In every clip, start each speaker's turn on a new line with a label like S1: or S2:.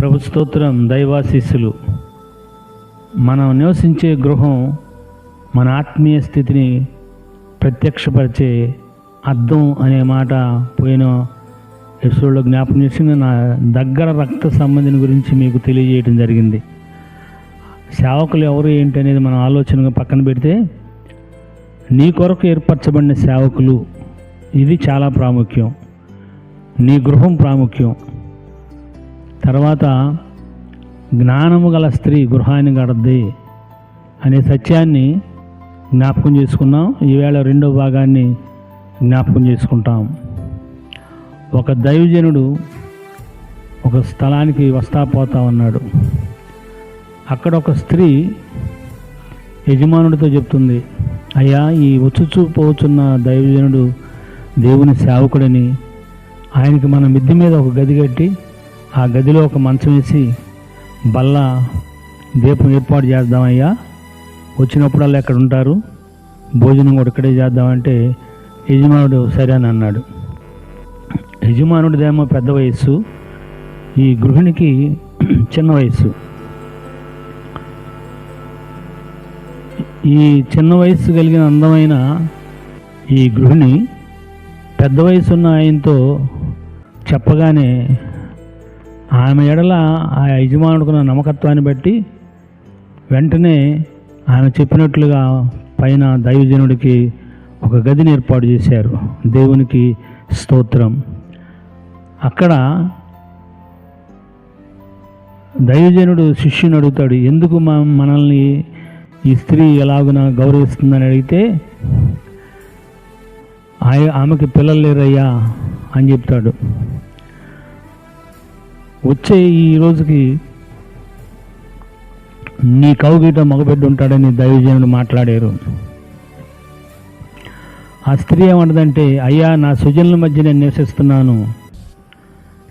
S1: ప్రభు స్తోత్రం దైవాశీస్సులు. మనం నివసించే గృహం మన ఆత్మీయ స్థితిని ప్రత్యక్షపరిచే అర్థం అనే మాట పోయిన ఎపిసోడ్లో జ్ఞాపకం చేసిన నా దగ్గర రక్త సంబంధిని గురించి మీకు తెలియజేయడం జరిగింది. సేవకులు ఎవరు ఏంటి అనేది మనం ఆలోచనగా పక్కన పెడితే నీ కొరకు ఏర్పరచబడిన సేవకులు ఇది చాలా ప్రాముఖ్యం. నీ గృహం ప్రాముఖ్యం. తర్వాత జ్ఞానము గల స్త్రీ గృహాన్ని గడద్ది అనే సత్యాన్ని జ్ఞాపకం చేసుకున్నాం. ఈవేళ రెండో భాగాన్ని జ్ఞాపకం చేసుకుంటాం. ఒక దైవజనుడు ఒక స్థలానికి వస్తా పోతా ఉన్నాడు. అక్కడ ఒక స్త్రీ యజమానుడితో చెప్తుంది అయ్యా ఈ వచ్చుచూ పోచున్న దైవజనుడు దేవుని సేవకుడని ఆయనకి మన మిద్ది మీద ఒక గది కట్టి ఆ గదిలో ఒక మంచం వేసి బల్ల దీపం ఏర్పాటు చేద్దామయ్యా. వచ్చినప్పుడల్లా ఎక్కడ ఉంటారు? భోజనం కూడా ఇక్కడే చేద్దామంటే యజమానుడు సరే అని అన్నాడు. యజమానుడిదేమో పెద్ద వయస్సు ఈ గృహిణికి చిన్న వయస్సు. ఈ చిన్న వయస్సు కలిగిన అందమైన ఈ గృహిణి పెద్ద వయసున్న ఆయనతో చెప్పగానే ఆమె ఎడల ఆ యజమానుడుకున్న నమ్మకత్వాన్ని బట్టి వెంటనే ఆమె చెప్పినట్లుగా పైన దైవజనుడికి ఒక గదిని ఏర్పాటు చేశారు. దేవునికి స్తోత్రం. అక్కడ దైవజనుడు శిష్యుని అడుగుతాడు ఎందుకు మనల్ని ఈ స్త్రీ ఎలాగున గౌరవిస్తుందని అడిగితే ఆయ ఆమెకి పిల్లలు లేరయ్యా అని చెప్తాడు. వచ్చే ఈ రోజుకి నీ కౌగిట మగబిడ్డ ఉంటాడని దైవజనుడు మాట్లాడారు. ఆ స్త్రీ ఏమంటదంటే అయ్యా నా సుజనుల మధ్య నేను నివసిస్తున్నాను.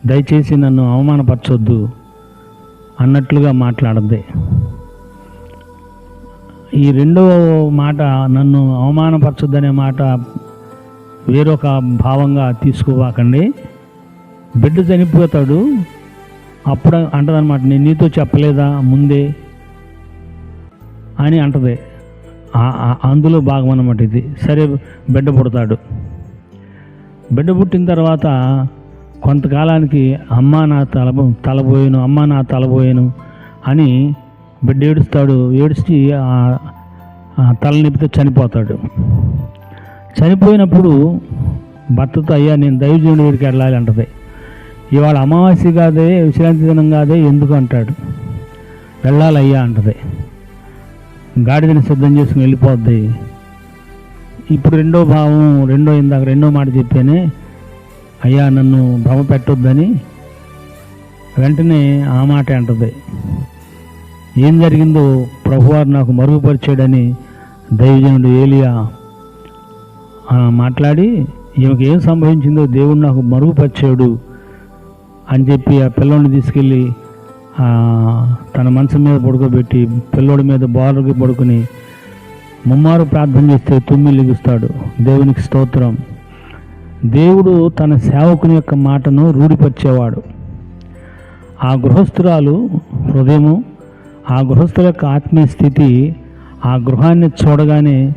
S1: దయచేసి నన్ను అవమానపరచొద్దు అన్నట్లుగా మాట్లాడద్ది. ఈ రెండో మాట నన్ను అవమానపరచొద్దనే మాట వేరొక భావంగా తీసుకోవాకండి బిడ్డ చనిపోతాడు అప్పుడు అంటదనమాట నేను నీతో చెప్పలేదా? ముందే. అని అంటది. అందులో భాగం అన్నమాట ఇది. సరే బిడ్డ పుడతాడు. బిడ్డ పుట్టిన తర్వాత కొంతకాలానికి అమ్మ నా తల తలబోయాను అమ్మ నా తలబోయాను అని బిడ్డ ఏడుస్తాడు. ఏడిచి ఆ- తల నిపితే చనిపోతాడు. చనిపోయినప్పుడు భర్తతో అయ్యా నేను దైవజనుడి వీడికి వెళ్ళాలి అంటది. ఇవాళ అమావాస్య కాదే విశ్రాంతి దినం కాదే ఎందుకు అంటాడు. వెళ్ళాలయ్యా అంటది. గాడిదని సిద్ధం చేసుకుని వెళ్ళిపోద్ది. ఇప్పుడు రెండో భావం రెండో ఇందాక రెండో మాట చెప్పానే అయ్యా నన్ను భ్రమ పెట్టొద్దని వెంటనే ఆ మాట అంటది. ఏం జరిగిందో ప్రభువారు నాకు మరుగుపరిచాడని దైవజనుడు ఏలియా మాట్లాడి ఈమెకి ఏం సంభవించిందో దేవుడు నాకు మరుగుపరిచాడు. అని చెప్పి ఆ పిల్లోడిని తీసుకెళ్ళి తన మనసు మీద పడుకోబెట్టి పిల్లోడి మీద బాలుకి పడుకుని ముమ్మారు ప్రార్థన చేస్తే తుమ్మి లిగుస్తాడు. దేవునికి స్తోత్రం. దేవుడు తన సేవకుని యొక్క మాటను రూఢిపరిచేవాడు. ఆ గృహస్థురాలు హృదయము ఆ గృహస్థుల యొక్క ఆత్మీయ స్థితి ఆ గృహాన్ని చూడగానే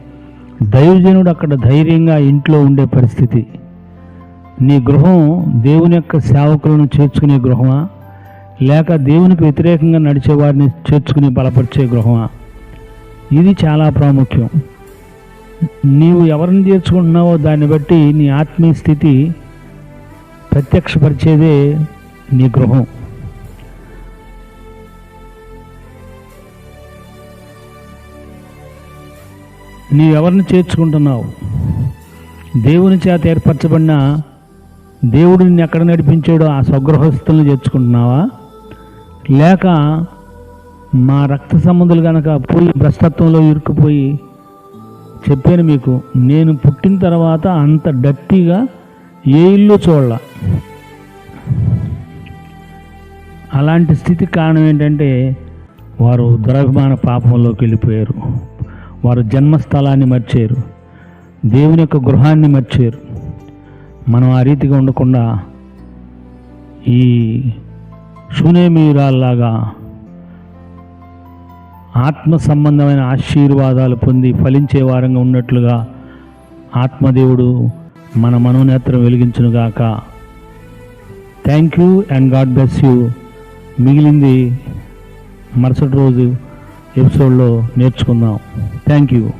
S1: దైవజనుడు అక్కడ ధైర్యంగా ఇంట్లో ఉండే పరిస్థితి. నీ గృహం దేవుని యొక్క సేవకులను చేర్చుకునే గృహమా? లేక దేవునికి వ్యతిరేకంగా నడిచే వారిని చేర్చుకుని బలపరిచే గృహమా? ఇది చాలా ప్రాముఖ్యం. నీవు ఎవరిని చేర్చుకుంటున్నావో దాన్ని బట్టి నీ ఆత్మీయ స్థితి ప్రత్యక్షపరిచేదే నీ గృహం. నీవెవరిని చేర్చుకుంటున్నావు? దేవుని చేత ఏర్పరచబడిన దేవుడు నిన్ను ఎక్కడ నడిపించాడో ఆ స్వగృహస్థులను చేర్చుకుంటున్నావా? లేక మా రక్త సంబంధులు కనుక పోయి భ్రష్టత్వంలో ఇరుక్కుపోయి చెప్పాను మీకు నేను పుట్టిన తర్వాత అంత డట్టిగా ఏ ఇల్లు చూడాల. అలాంటి స్థితి కారణం ఏంటంటే వారు దురభిమాన పాపంలోకి వెళ్ళిపోయారు. వారు జన్మస్థలాన్ని మర్చారు. దేవుని యొక్క గృహాన్ని మర్చారు. మనం ఆ రీతిగా ఉండకుండా ఈ షునేమీరాల్లాగా ఆత్మ సంబంధమైన ఆశీర్వాదాలు పొంది ఫలించే వారంగా ఉన్నట్లుగా ఆత్మదేవుడు మన మనోనేత్రం వెలిగించునుగాక. Thank you and God bless you మిగిలింది మరుసటి రోజు ఎపిసోడ్లో నేర్చుకుందాం. Thank you